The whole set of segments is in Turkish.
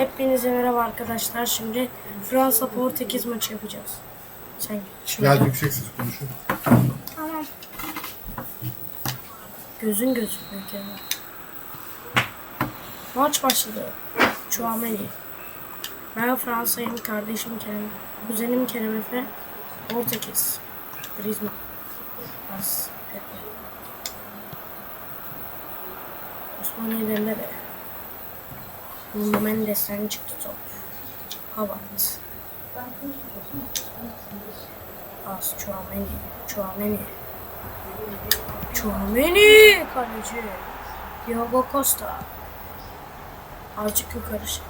Hepinize merhaba arkadaşlar. Şimdi Fransa Portekiz maçı yapacağız. Sen şunu Gel yüksek ses konuşun. Tamam. gözün gözükmüyor Kemal. Maç başladı. Chouameni. Ben Fransa'yım. Kardeşim Kerem. Kuzenim Kerem Efe. Portekiz. Griezmann. Pas. Pepe. Osmaniye Dembele. Nuno Mendes'ten çıktı top. Havat. Pas Chouameni. Chouameni. Chouameni kaleci. Diego Costa. Azıcık yukarı. şey.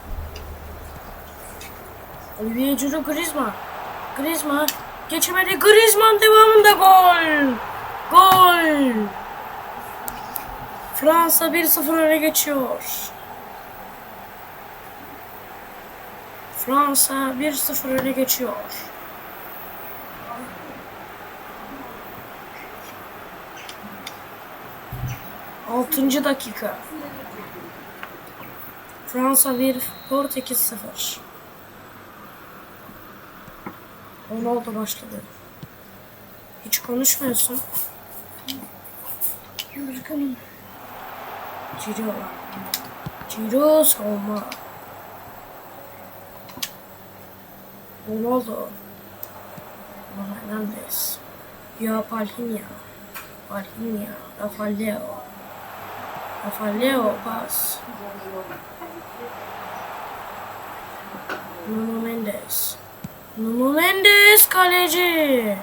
Olivier Giroud Griezmann. Griezmann geçemedi. Griezmann devamında gol. Gol. Fransa 1-0 öne geçiyor. Fransa 1-0 öne geçiyor. Altıncı dakika. Fransa 1, Portekiz 0. Ronaldo başladı. Hiç konuşmuyorsun. Yorgunum. Ciro. Ciro savunma. Ronaldo. Bruno Hernandez. Ya Palhinha. Palhinha. Rafa Leo. Rafa Leo pas. Nuno Mendes. Nuno Mendes kaleci.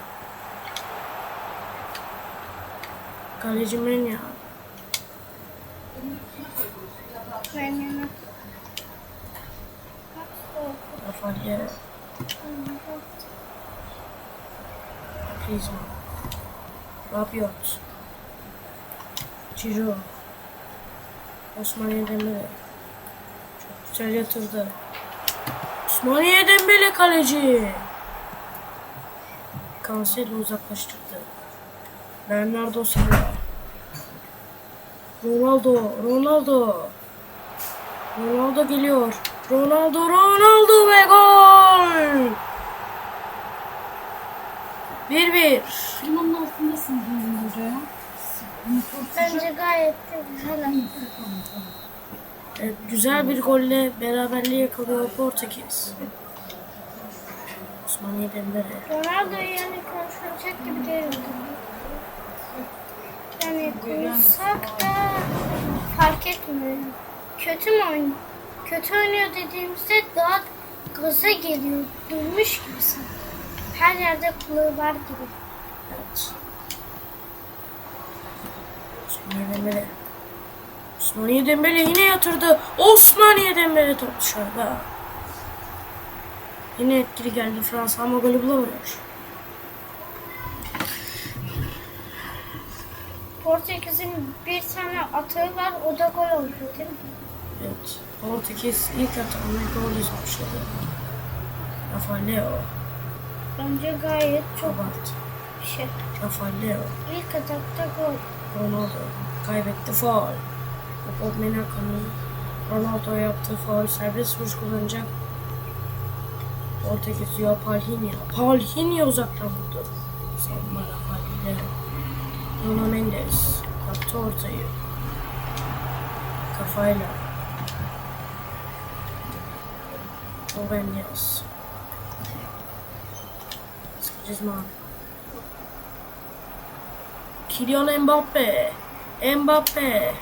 Kaleci Menya. Benim Rafa Leo. Griezmann. Rabiot. Ciro. Osmaniye Dembele. Çok güzel yatırdı. Osmaniye Dembele kaleci. Cancelo uzaklaştırdı. Bernardo Silva. Ronaldo, Ronaldo. Ronaldo geliyor. Ronaldo, Ronaldo ve gol. 1-1. Klimanın altındasın bizim buraya. Bence gayet de güzel. Evet, güzel bir golle beraberliği yakalıyor Portekiz. Osmaniye Dembele. Ronaldo'yu yani konuşulacak gibi değil. Yani konuşsak da fark etmiyor. Kötü mü oynuyor? Kötü oynuyor dediğimizde daha gaza geliyor. Durmuş gibisin. Her yerde kulağı var gibi. Evet. Osmaniye Dembele. Osmaniye Dembele yine yatırdı. Osmaniye Dembele top dışarıda. Yine etkili geldi Fransa ama golü bulamıyor. Portekiz'in bir tane atağı var. O da gol oldu değil mi? Evet. Portekiz ilk atağını golle başladı. Rafa Leo. Bence gayet çok Abart. şey. Rafa Leo. İlk atakta gol. Ronaldo kaybetti faul. Upamecano'nun Ronaldo'ya yaptığı faul serbest vuruş kullanacak. Portekiz ya Palhinha. Palhinha uzaktan vurdu. Savunmada Palhinha. Nuno Mendes attı ortayı. Kafayla. Ruben Dias. Griezmann. Kylian Mbappe. Mbappe.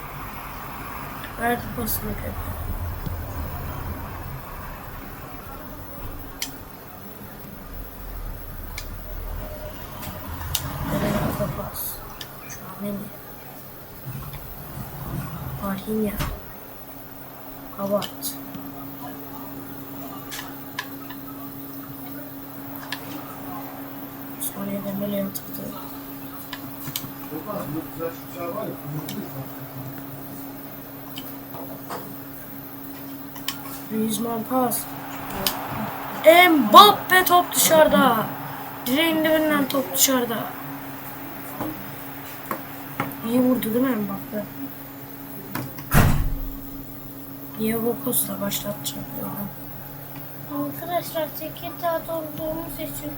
Verdi pasını Pepe. Pepe kafa pas. Chouameni. Parhinha. Havat. Osmaniye Dembele yatırdı. Griezmann pas. Mbappe top dışarıda. Direğin dibinden top dışarıda. İyi vurdu değil mi Mbappe? Diego Costa başlatacak. Arkadaşlar 8 saat olduğumuz için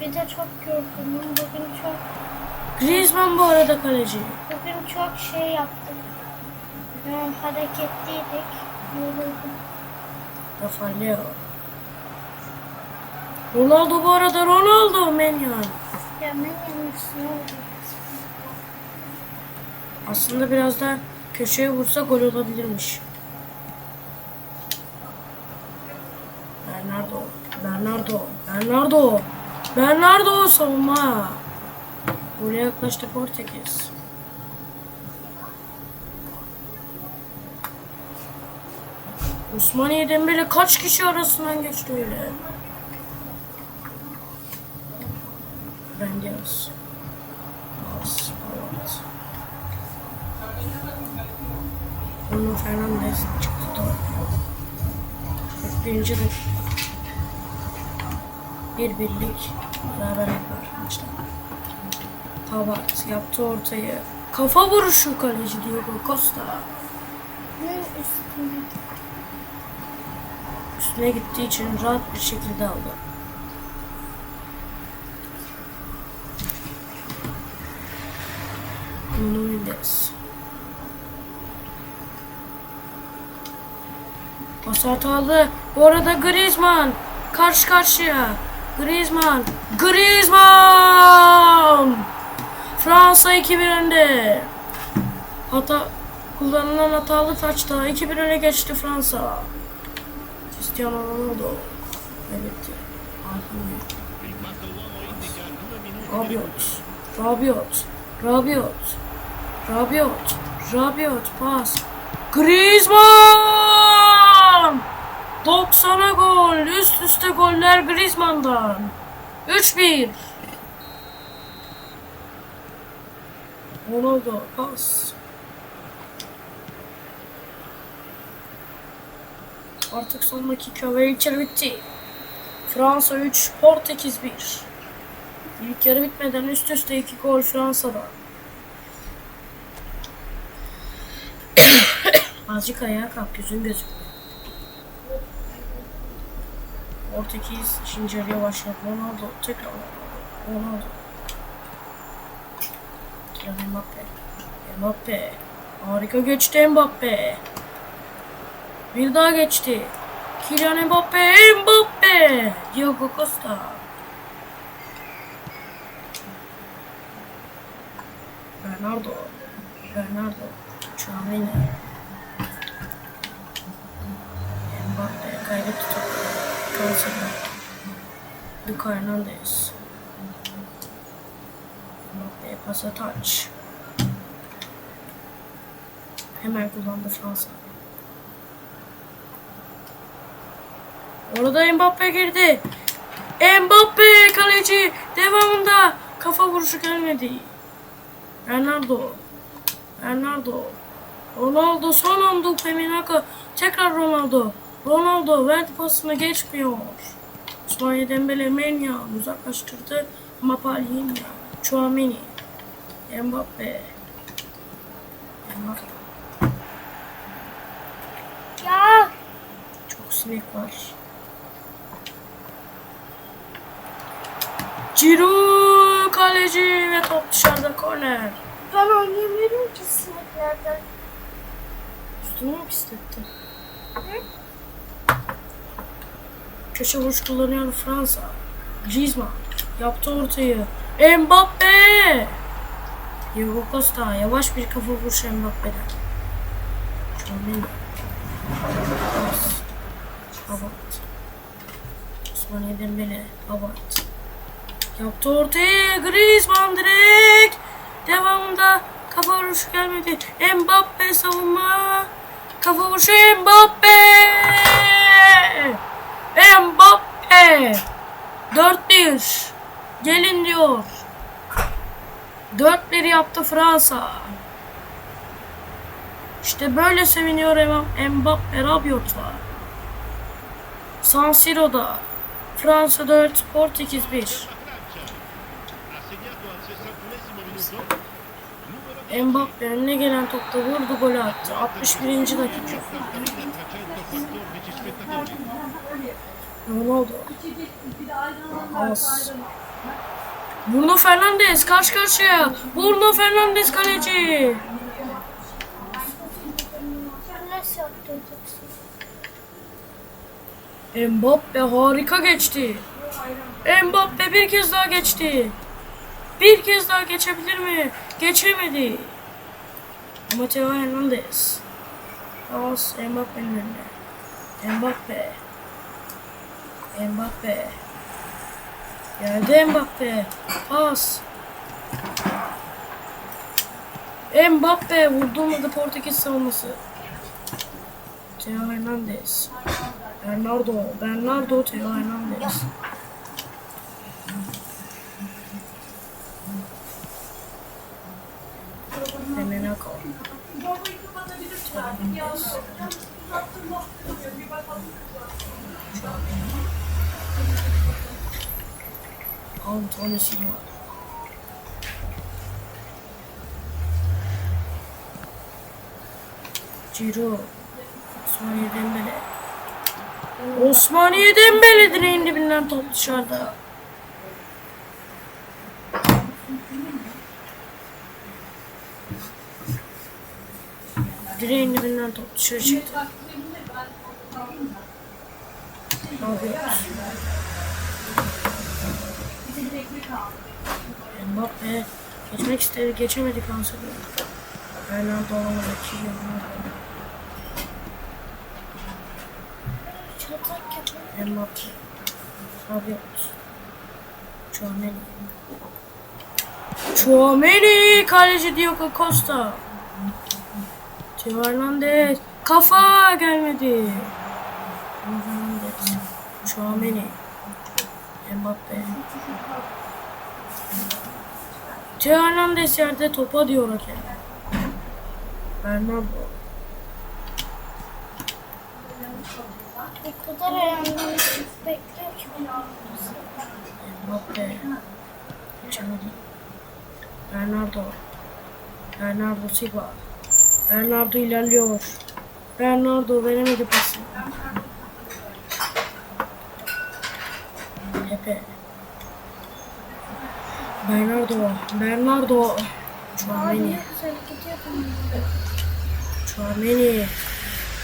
bir de çok yorgunum. Bugün çok Griezmann bu arada kaleci. bugün çok şey yaptık. E, hareketliydik. Yoruldum. Rafa Leo. Ronaldo bu arada Ronaldo Menyan. Ya oldu. Aslında biraz daha köşeye vursa gol olabilirmiş. Bernardo. Bernardo. Bernardo. Bernardo savunma. Buraya yaklaştı Portekiz. Osmaniye Dembele kaç kişi arasından geçti öyle? Ben evet. Bruno Fernandes çıktı da. 41. dakika. Bir birlik beraber maçta. Tabat yaptı ortayı. Kafa vuruşu kaleci Diego Costa. Bunun üstünde. Üstüne gittiği için rahat bir şekilde aldı. Nuno Mendes. Pas hatalı. Bu arada Griezmann. Karşı karşıya. Griezmann. Griezmann! Fransa 2-1 önde. Hata kullanılan hatalı taçta 2-1 öne geçti Fransa. Cristiano Ronaldo. Evet. Rabiot. Rabiot. Rabiot. Rabiot. Rabiot. Pas. Griezmann! 90'a gol. Üst üste goller Griezmann'dan. 3-1. Ronaldo. Pas. Artık son dakika ve ilk yarı bitti. Fransa 3, Portekiz 1. İlk yarı bitmeden üst üste 2 gol Fransa'da. Azıcık ayağa kalk, yüzün gözüküyor. Portekiz ikinci yarıya başladı. Ronaldo tekrar Ronaldo. Kylian Mbappe. Mbappe. Harika geçti Mbappe. Bir daha geçti. Kylian Mbappe, Mbappe. Diego Costa. Bernardo. Bernardo. Chouameni. Mbappe kaybetti topu. Fransa'da. Luka Hernandez. Mbappe pasa taç. Hemen kullandı Fransa. Orada Mbappe girdi. Mbappe kaleci devamında kafa vuruşu gelmedi. Bernardo. Bernardo. Ronaldo son anda Upeminaka. Tekrar Ronaldo. Ronaldo verdi pasını geçmiyor. Osmaniye Dembele Menya uzaklaştırdı. Ama Palhinha. Chouameni. Mbappe. Mbappe. Ya Çok sinek var. Ciro kaleci ve top dışarıda korner. ben oynayamıyorum ki sineklerden. Üstünü mü pisletti? Köşe vuruş kullanıyor Fransa. Griezmann yaptı ortayı. Mbappe! Diego Costa yavaş bir kafa vuruşu Mbappe'den. Pas. Abart. Osmaniye Dembele. Abart. Yaptı ortaya. Griezmann direkt. Devamında kafa vuruşu gelmedi. Mbappe savunma. Kafa vuruşu Mbappe. Mbappe. 4-1. Gelin diyor. 4-1 yaptı Fransa. İşte böyle seviniyor Mbappe Rabiot'la. San Siro'da. Fransa 4, Portekiz 1. Mbappe önüne gelen topta vurdu golü attı. 61. dakika. Ronaldo. Pas. Bruno Fernandes karşı karşıya. Bruno Fernandes kaleci. Mbappe harika geçti. Mbappe bir kez daha geçti. Bir kez daha geçebilir mi? Geçemedi. Mateo Hernandez. Pas Mbappe'nin önüne. Mbappe. Mbappe. Geldi Mbappe. Pas. Mbappe vurdurmadı Portekiz savunması. Theo Hernandez. Bernardo. Bernardo Theo Hernandez. Emenako. Hernandez. Antonio Silva. Ciro. Osmaniye Dembele. Osmaniye Dembele direğin dibinden top dışarıda. Direğin dibinden top dışarı çıktı. Ne? Mbappe geçmek istedi, geçemedi kanseri. Ronaldo Mbappe. Çatak yapın. Mbappe. Rabiot. Chouameni. Chouameni. Kaleci Diogo Costa. Theo Hernandez. Kafa gelmedi. Hernandez. Chouameni. Mbappe. Theo Hernandez yerde topa diyor hakem. Bernardo. O kadar ayağından bekliyor ki. Mbappe. Geçemedi. Bernardo. Bernardo Silva. Bernardo ilerliyor. Bernardo veremedi pası. Pepe. Bernardo. Bernardo. Bunlar. Chouameni.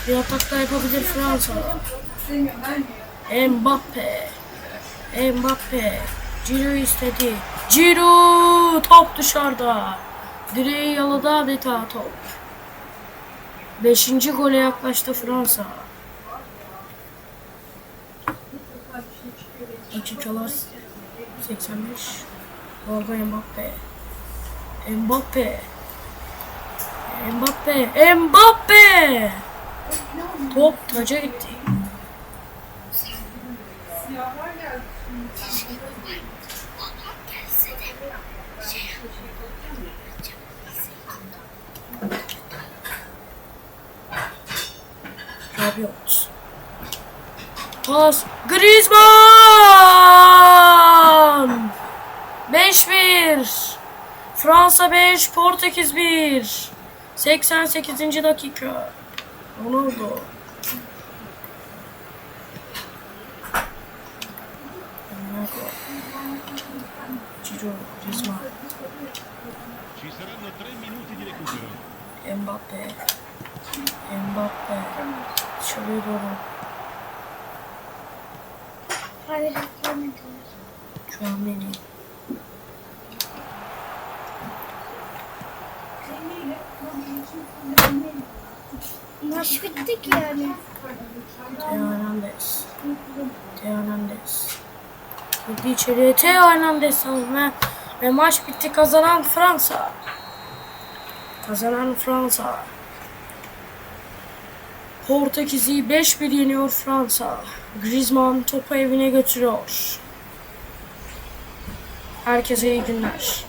Bir atak daha yapabilir Fransa. Mbappe. Mbappe. Ciro istedi. Ciro top dışarıda. Direği yaladı adeta top. Beşinci gole yaklaştı Fransa. Dakikalar 85. Orada Mbappe. Mbappe. Mbappe. Mbappe. Top taca gitti. Rabiot. Pas. Griezmann. 5-1. Fransa 5, Portekiz 1. 88. dakika. Ronaldo. Ciro, Griezmann. Ci saranno tre minuti di recupero. Mbappe. Mbappe. Hayır yapamadılar. Chouameni. Maç bitti ki yani. Theo Hernandez. Theo Hernandez. Girdi içeriye. Theo Hernandez savunma. Ve maç bitti. Kazanan Fransa. Kazanan Fransa. Portekiz'i 5-1 yeniyor Fransa. Griezmann topu evine götürüyor. Herkese iyi günler.